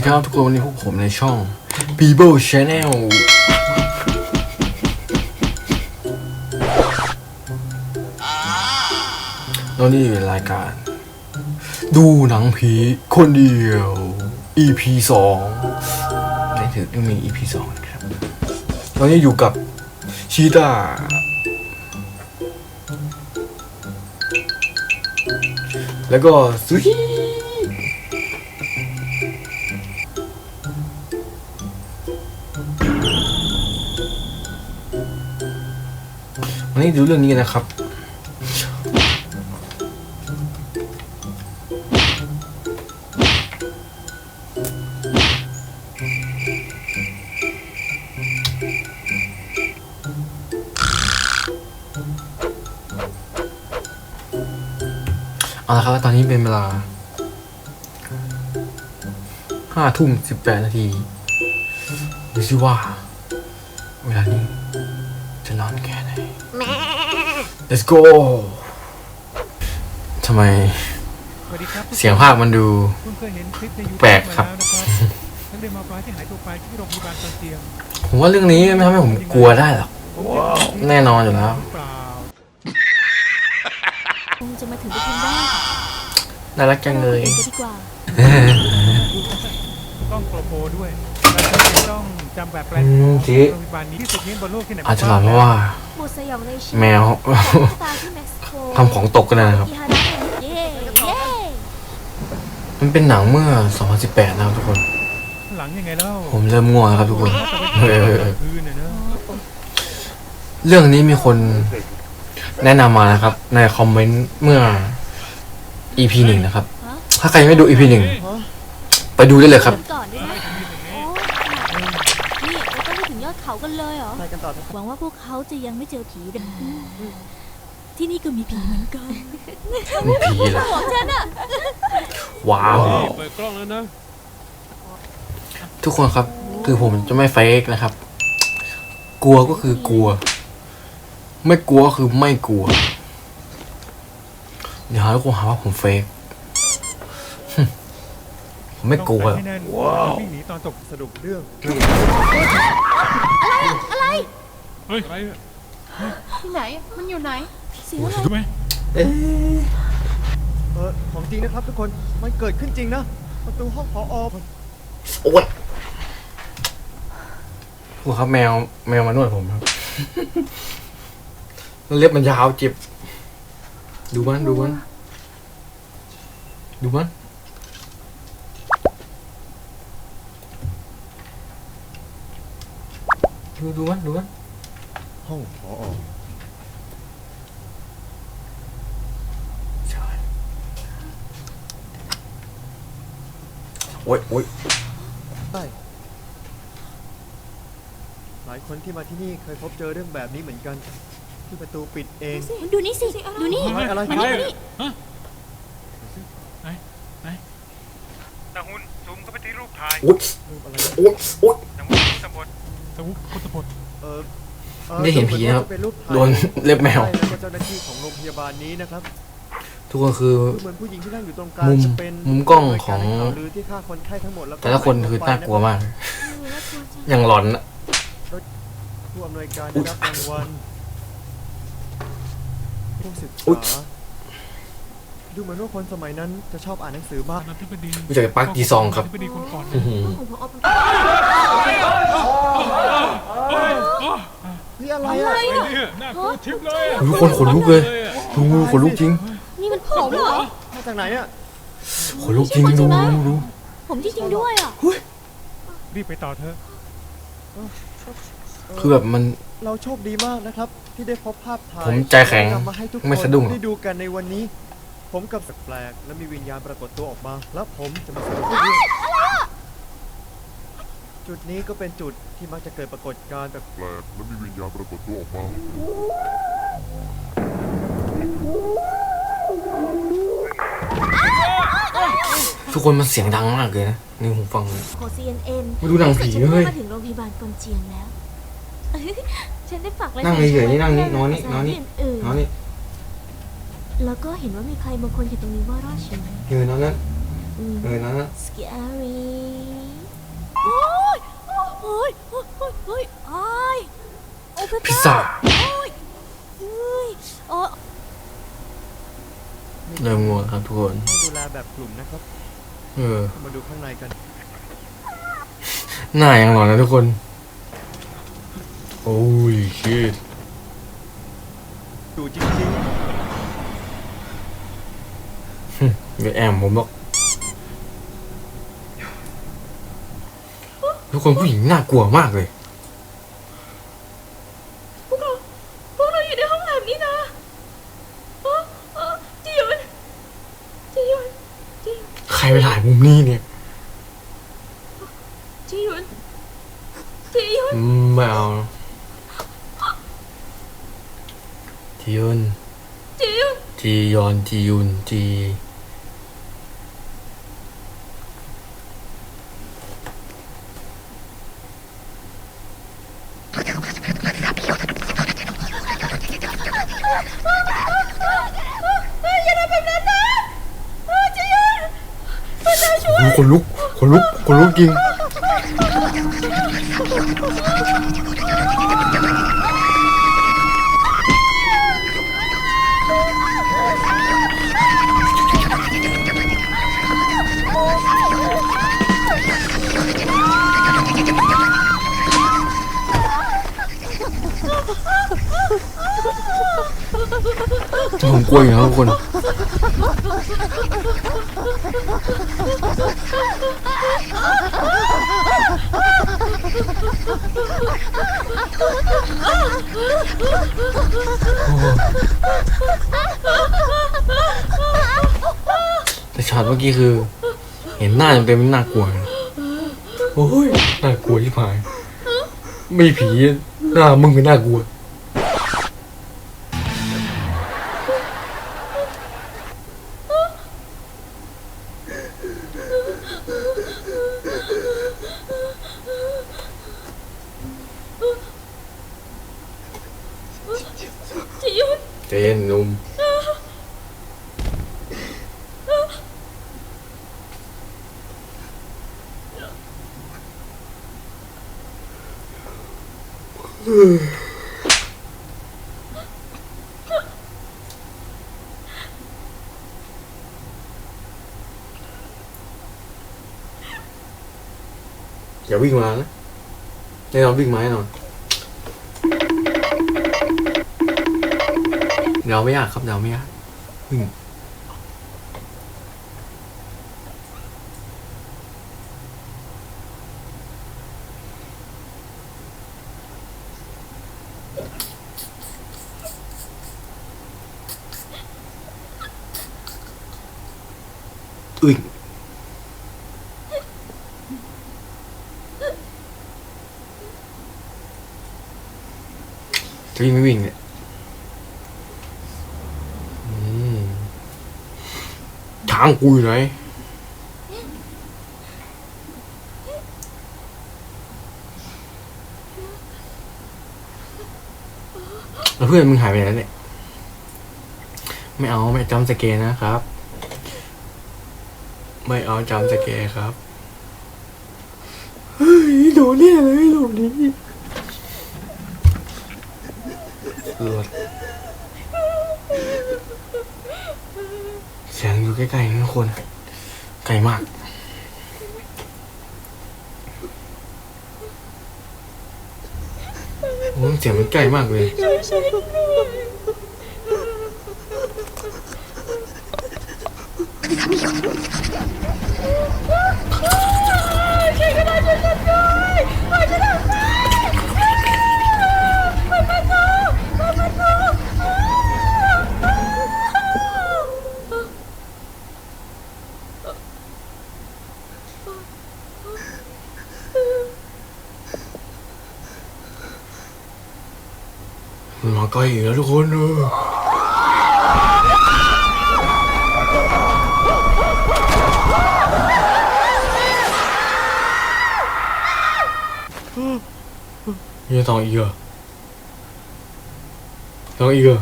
ดีครับทุกคนวันนี้พวกผมในช่อง People Channel แล้วนี่เป็นรายการ ดูหนังผีคนเดียว EP สองในถึงยังมี EP สองนะครับตอนนี้อยู่กับชีตาแล้วก็ซุฮี วันนี้ดูเรื่องนี้กันนะครับ เอาละครับ ตอนนี้เป็นเวลาห้าทุ่มสิบแปดนาทีดูสิว่า Let's go ทำไมสวัสดีครับเสียงภาคมันดู คุณเคยเห็นคลิปในยูทูบแปลกครับ มาแล้วนะครับทั้งเดมาปลาที่หายตัวไปที่โรงพยาบาลตอนเตียงผมว่าเรื่องนี้ไม่ทำให้ผมกลัวได้หรอก ผมอยากรู้แน่นอนอยู่แล้ว หรือเปล่าคงจะมาถึงก็กินได้น่ารักจังเลยกินกันดีกว่า ต้องโปรโปรด้วยเราจะต้อง จำแบบแปลนอืขมองเจ๊โรงพยาบาลนี้ที่สุดนี้บนโลกที่ไหนอาจจะหลับเพราะว่าหมดสยองในชีวิตแมว ตาที่เม็กซิโกทำของตกกันนะครับอิฮาระเย่เย่มันเป็นหนังเมื่อ 2018 นะครับทุกคน หลังยังไงแล้วผมเริ่มง่วงแล้วครับทุกคนเออคืนน่ะเนอะเรื่องนี้มีคนแนะนำมานะครับ ในคอมเมนต์เมื่อ EP หนึ่งนะครับ ถ้าใครยังไม่ดู EP หนึ่งไปดูได้เลยครับ เขากันเลยเหรอไปกันต่อหวังว่าพวกเขาจะยังไม่เจอผีนะที่นี่ก็มีผีเหมือนกันมีผีเหรอของฉันอะว้าวเปิดกล้องแล้วนะ ทุกคนครับ คือผมจะไม่เฟกนะครับ กลัวก็คือกลัว ไม่กลัวก็คือไม่กลัว เดี๋ยวหาทุกคนหาว่าผมเฟกผมไม่กลัว ต้องใส่ให้แน่นวิ่งหนีตอนตกสรุปเรื่องเฮ้ย อะไรที่ไหน มันอยู่ไหน เสียงอะไรรู้ไหมเออของจริงนะครับทุกคน มันเกิดขึ้นจริงนะ ประตูห้องพออโอ๊ยพวกครับแมวแมวมานวดผมครับแล้วเล็บมันยาวเจ็บ ดูมันดูมันดูมันดูดูมันดูมัน ห้องพออใช่โอ๊ยโอ๊ยใช่หลายคนที่มาที่นี่เคยพบเจอเรื่องแบบนี้เหมือนกัน ที่ประตูปิดเอง ดูนี่สิ ดูนี่อะไรอะไรอะไรอะไรตาหุ่นซูมเข้าไปที่รูปถ่ายโอ๊ยรูปอะไรโอ๊ยโอ๊ยตะวุตะบดตะวุพุทธบดเออออ ได้เห็นผีนะครับดูเหมือว่าจะเป็นรูปถ่ายโดนเล็บแมวใช่แล้วก็เจ้าหน้าที่ของโรงพยาบาลนี้นะครับทุกคนคือดูเหมือนผู้หญิงที่นั่งอยู่ตรงกลางมุมจะเป็นมุมกล้องของข่าวลือที่ฆ่าคนไข้ทั้งหมดแล้วก็แต่ละคนคือน่ากลัวมาก อย่างหลอนอะ ผู้อำนวยการได้รับรางวัลผู้ศึกอุ๊ย ษาดูเหมือนว่าคนสมัยนั้นจะชอบอ่านหนังสือมาก อธิบดีรู้จักกับปาร์คจีซองครับอธิบดีคนก่อนอื้อหือ ของพอเป็น นี่อะไรอะเนี่ยน่ากลัวทิพย์เลยอะทุกคนขนลุกเลยดูขนลุกจริงนี่มันผมเหรอ มาจากไหนอะขนลุกจริงดูดูดูผมที่จริงด้วยอะ รีบไปต่อเถอะคือแบบมัน เราโชคดีมากนะครับ ที่ได้พบภาพถ่ายผมใจแข็งนำมาให้ทุกคนไม่สะดุ้งหรอก ได้ดูกันในวันนี้ ผมกับสักแปลกและมีวิญญาณปรากฏตัวออกมา แล้วผมจะมาสรุปเรื่อง จุดนี้ก็เป็นจุดที่มักจะเกิดปรากฏการณ์แบบแปลกและมีวิญญาณปรากฏตัวออกมา ทุกคนมันเสียงดังมากเลยนะนี่ผมฟังเลยขอ CNN มาดูหนังผีฉันเฮ้ย มาถึงโรงพยาบาลกอนเจียงแล้วฉันได้ฝากรายนั่งงานเฉยๆนี่นั่งนี่นอนนี่นอนนี่อื่นเอานี่ๆแล้วก็เห็นว่ามีใครบางคนอยู่ตรงนี้ว่ารอดชีวิตเออนอนนั่นอืม เออนอนนั่น scary พิซซ่าเริ่มงงครับทุกคนดูแลแบบกลุ่มนะครับ เออ มาดูข้างในกัน หน้ายังหล่อนะทุกคน โอ้ยชิดดูจริงมีแอมผมบอก ทุกคนผู้หญิงน่ากลัวมากเลย พวกเราพวกเราอยู่ในห้องแลบนี่นะเออเออจียอนจียอนจี ใครไปถ่ายมุมนี้เนี่ย จียอนจียอน อืมไม่เอาจียุน จียอน จียอนจียุนจี อย่าทำแบบนั้นนะเออจียอนพระเจ้าช่วย โอ้ยคน ลุกคนลุกคนลุกจริง ผมกลัวอยู่นะทุกคน แต่ช็อตเมื่อกี้คือ เห็นหน้าเต็มๆน่ากลัวนะโอ้ยน่ากลัวที่ผาย ไม่ผีหน้ามึงเป็นน่ากลัว ยอนเจนหนุ่มอย่าวิ่งมานะแน่นอนวิ่งมาแน่นอน เดาไม่ยากครับเดาไม่ยากวิ่งวิ่งจะวิ่งไม่วิ่งเนี่ยอืม ทางกูอยู่ไหนแล้วเพื่อนมึงหายไปไหนเนี่ย ไม่เอาไม่จำสเกร์นะครับ ไม่เอาจำสเกร์ครับ เฮ้ยโดนเนี่เลยโดนนี้เลือด เสียงอยู่ใกล้ๆนะทุกคน ไกลมาก โอ้เสียงมันใกล้มากเลย ช่ ล้อีกแล้วทุกคนเออยังต้องอีกเหรอต้องอีกเหรอ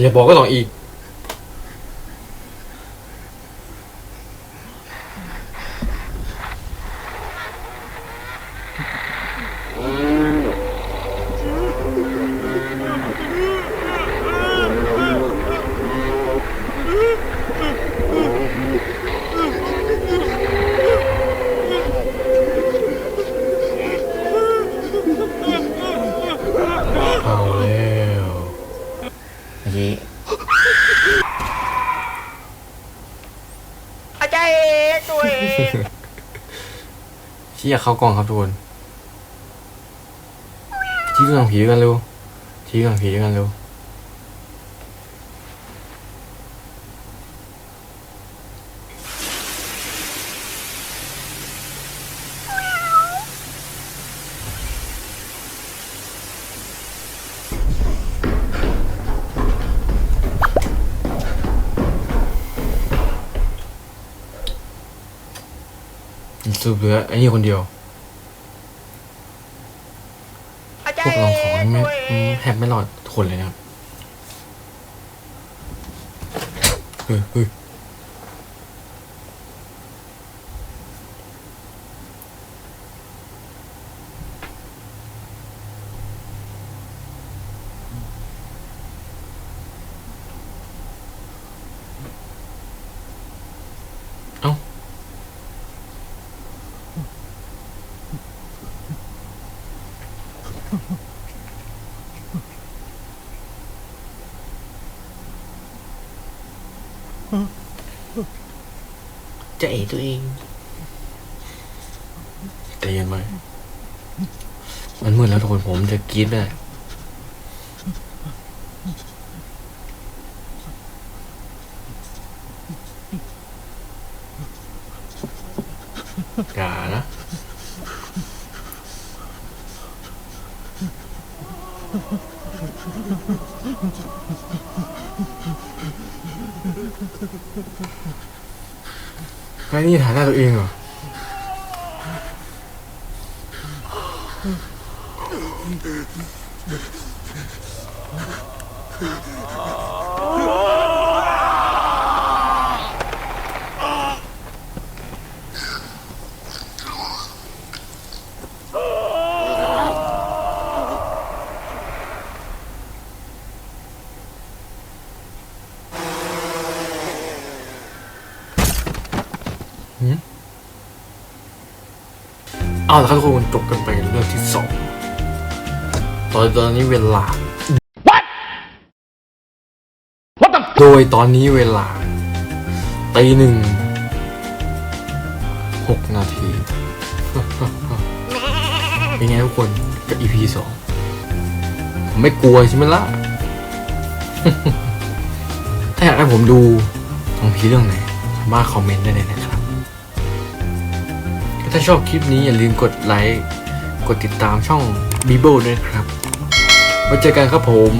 อย่าบอกก็ต้องอีก ที่อยากเข้ากล่องครับทุกคนชี้กล่องผีด้วยกันเร็วชี้กล่องผีด้วยกันเร็ว สูบเหลือไอ้นี่คนเดียวอาจาพรวกย์เราเอขอกให้ไม่ตัวเองแทบไม่รอดทุกคนเลยนะครับเฮ้ย จะเอตัวเองใจเย็นไว้มันมืดแล้วทุกคนผมจะกรีดไม่ได้อย่านะ ไอ้นี่ถ่ายหน้าตัวเองเหรอ เอาละครับทุกคนจบกันไปเรื่องที่สองตอนตอนนี้เวลาโดยตอนนี้เวลาตีหนึ่งหกนาที เป็นไงทุกคนกับ EP สองผมไม่กลัวใช่ไหมล่ะ ถ้าอยากให้ผมดูของผีเรื่องไหนสามารถคอมเมนต์ได้เลยนะครับ ถ้าชอบคลิปนี้อย่าลืมกดไลค์ กดติดตามช่อง b ี b บด้วยนะครับไว้เจอกันครับผม